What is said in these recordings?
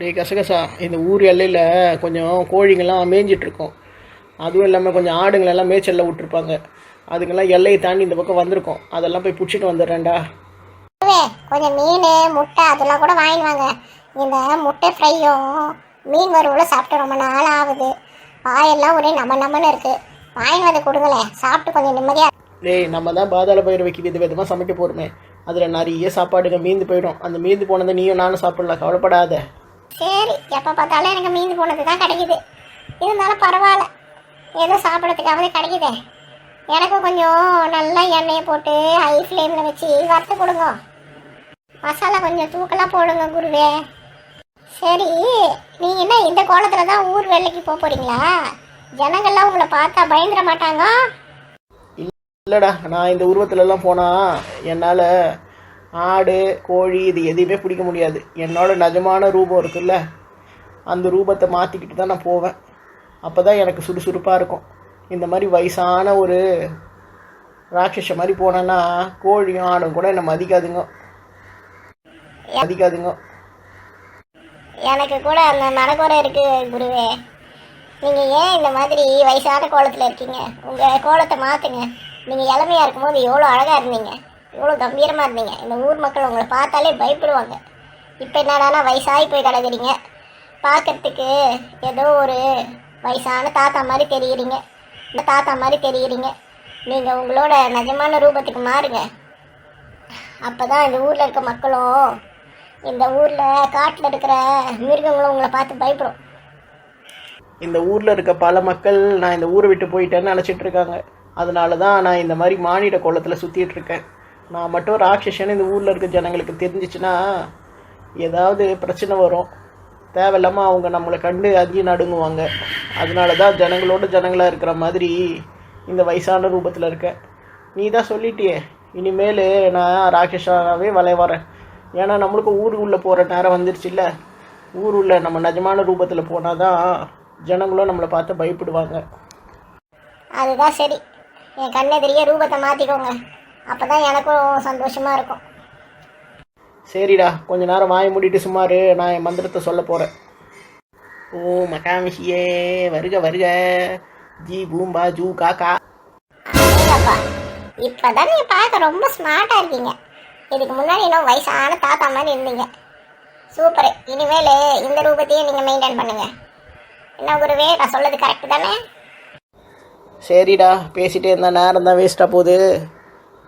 டேய் கசகசா இந்த ஊர் எல்லையில் கொஞ்சம் கோழிங்கெல்லாம் மேய்ஞ்சிட்டு இருக்கும் அதுவும் இல்லாமல் கொஞ்சம் ஆடுங்களெல்லாம் மேய்ச்சலில் விட்டுருப்பாங்க. அதுங்கெல்லாம் எல்லையை தாண்டி இந்த பக்கம் வந்திருக்கும். அதெல்லாம் போய் பிடிச்சிட்டு வந்துடுறேன்டா. கொஞ்சம் மீன் முட்டை அதெல்லாம் கூட வாங்கிட்டு வாங்க. இந்த முட்டை ஃப்ரையும் மீன் வறுவலும் சாப்பிட்டு ரொம்ப நாள் ஆகுது. வாயெல்லாம் ஒரே நம்ம நம்மன்னு இருக்கு. வாங்கிட்டு வந்து கொடுங்களேன். சாப்பிட்டு கொஞ்சம் நிம்மதியாக டேய் நம்ம தான் பாதாள பயிர் வித விதமாக சமைக்க போகிறோமே அதில் நிறைய சாப்பாடுங்க மீந்து போயிடும். அந்த மீந்து போனதை நீயும் நானும் சாப்பிடலாம். கவலைப்படாத. சரி எப்போ பார்த்தாலும் எனக்கு மீன் போனது தான் கிடைக்குது. இருந்தாலும் பரவாயில்ல. ஏதோ சாப்பிட்றதுக்காவது கிடைக்குதே. எனக்கு கொஞ்சம் நல்லா எண்ணெயை போட்டு ஹை ஃப்ளேமில் வச்சு வறுத்து கொடுங்க. மசாலா கொஞ்சம் தூக்கலாக போடுங்க குருவே. சரி நீங்கள் என்ன இந்த கோலத்தில் தான் ஊர் வேலைக்கு போக போகிறீங்களா ஜனங்கள்லாம் உங்களை பார்த்தா பயந்துட மாட்டாங்க? இல்லைடா நான் இந்த உருவத்துலலாம் போனால் என்னால் ஆடு கோழி இது எதையுமே பிடிக்க முடியாது. என்னோட நிஜமான ரூபம் இருக்குல்ல அந்த ரூபத்தை மாற்றிக்கிட்டு தான் நான் போவேன். அப்போ தான் எனக்கு சுறுசுறுப்பாக இருக்கும். இந்த மாதிரி வயசான ஒரு ராட்சச மாதிரி போனேன்னா கோழியும் ஆடும் கூட என்னை மதிக்காதுங்க. மதிக்காதுங்க. எனக்கு கூட அந்த மனக்குறை இருக்கு குருவே. நீங்கள் ஏன் இந்த மாதிரி வயசான கோலத்தில் இருக்கீங்க? உங்கள் கோலத்தை மாற்றுங்க நீங்கள் இளமையாக இருக்கும்போது எவ்வளோ அழகாக இருந்தீங்க. இவ்வளோ கம்பீரமாக இருந்தீங்க. இந்த ஊர் மக்கள் உங்களை பார்த்தாலே பயப்படுவாங்க. இப்போ என்னடானா வயசாகி போய் கிடக்குறீங்க. பார்க்கறதுக்கு ஏதோ ஒரு வயசான தாத்தா மாதிரி தெரியுறீங்க. இந்த தாத்தா மாதிரி தெரிகிறீங்க நீங்கள் உங்களோட நிஜமான ரூபத்துக்கு மாறுங்க. அப்போ தான் இந்த ஊரில் இருக்க மக்களும் இந்த ஊரில் காட்டில் இருக்கிற மிருகங்களும் உங்களை பார்த்து பயப்படும். இந்த ஊரில் இருக்க பல மக்கள் நான் இந்த ஊரை விட்டு போயிட்டேன்னு நினச்சிட்டு இருக்காங்க. அதனால தான் நான் இந்த மாதிரி மானிட கோலத்தில் சுற்றிட்டு இருக்கேன். நான் மட்டும் ராட்சசன் இந்த ஊரில் இருக்க ஜனங்களுக்கு தெரிஞ்சிச்சுன்னா ஏதாவது பிரச்சனை வரும். தேவையில்லாமல் அவங்க நம்மளை கண்டு அதிகம் நடுங்குவாங்க. அதனால தான் ஜனங்களோட ஜனங்களாக இருக்கிற மாதிரி இந்த வயசான ரூபத்தில் இருக்கேன் நீ தான் சொல்லிட்டியே இனிமேல் நான் ராட்சஸாவே வளைய வரேன். ஏன்னா நம்மளுக்கு ஊர் போகிற நேரம் வந்துருச்சுல்ல. ஊர் உள்ள நம்ம நிஜமான ரூபத்தில் போனால் தான் ஜனங்களும் நம்மளை பார்த்து பயப்படுவாங்க. அதுதான் சரி. என் கண்ணெதிரியே ரூபத்தை மாற்றிக்கோங்க அப்போ தான் எனக்கும் சந்தோஷமாக இருக்கும். சரிடா கொஞ்ச நேரம் வாயை மூடிட்டு சுமாரு நான் என் மந்திரத்தை சொல்ல போகிறேன் ஓ மகாமிஷியே வருக வருக. ஜி பூம்பா ஜூ காக்கா இல்லைப்பா இப்போ தான் நீங்கள் பார்க்க ரொம்ப ஸ்மார்ட்டாக இருக்கீங்க. இதுக்கு முன்னாடி இன்னும் வயசான தாத்தா மாதிரி இருந்தீங்க. சூப்பர். இனிமேல் இந்த ரூபத்தையும் நீங்கள் மெயின்டைன் பண்ணுங்கள் என்ன குருவே நான் சொல்றது கரெக்டு தானே? சரிடா பேசிட்டே இருந்த நேரம் தான் வேஸ்ட்டாக போகுது.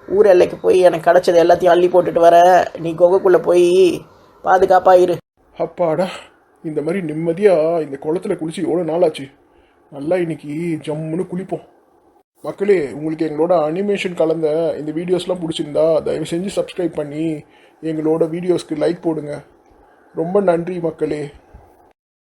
ஊர் எல்லைக்கு போய் எனக்கு கிடச்சது எல்லாத்தையும் அள்ளி போட்டுட்டு வரேன் நீ குகைக்குள்ளே போய் பாதுகாப்பாக இரு அப்பாடா இந்த மாதிரி நிம்மதியாக இந்த குளத்துல குளிச்சு எவ்வளோ நாளாச்சு? நல்லா இன்னைக்கு ஜம்முன்னு குளிப்போம். மக்களே உங்களுக்கு எங்களோட அனிமேஷன் கலந்த இந்த வீடியோஸ்லாம் பிடிச்சிருந்தா தயவு செஞ்சு சப்ஸ்கிரைப் பண்ணி எங்களோட வீடியோஸ்க்கு லைக் போடுங்க. ரொம்ப நன்றி மக்களே.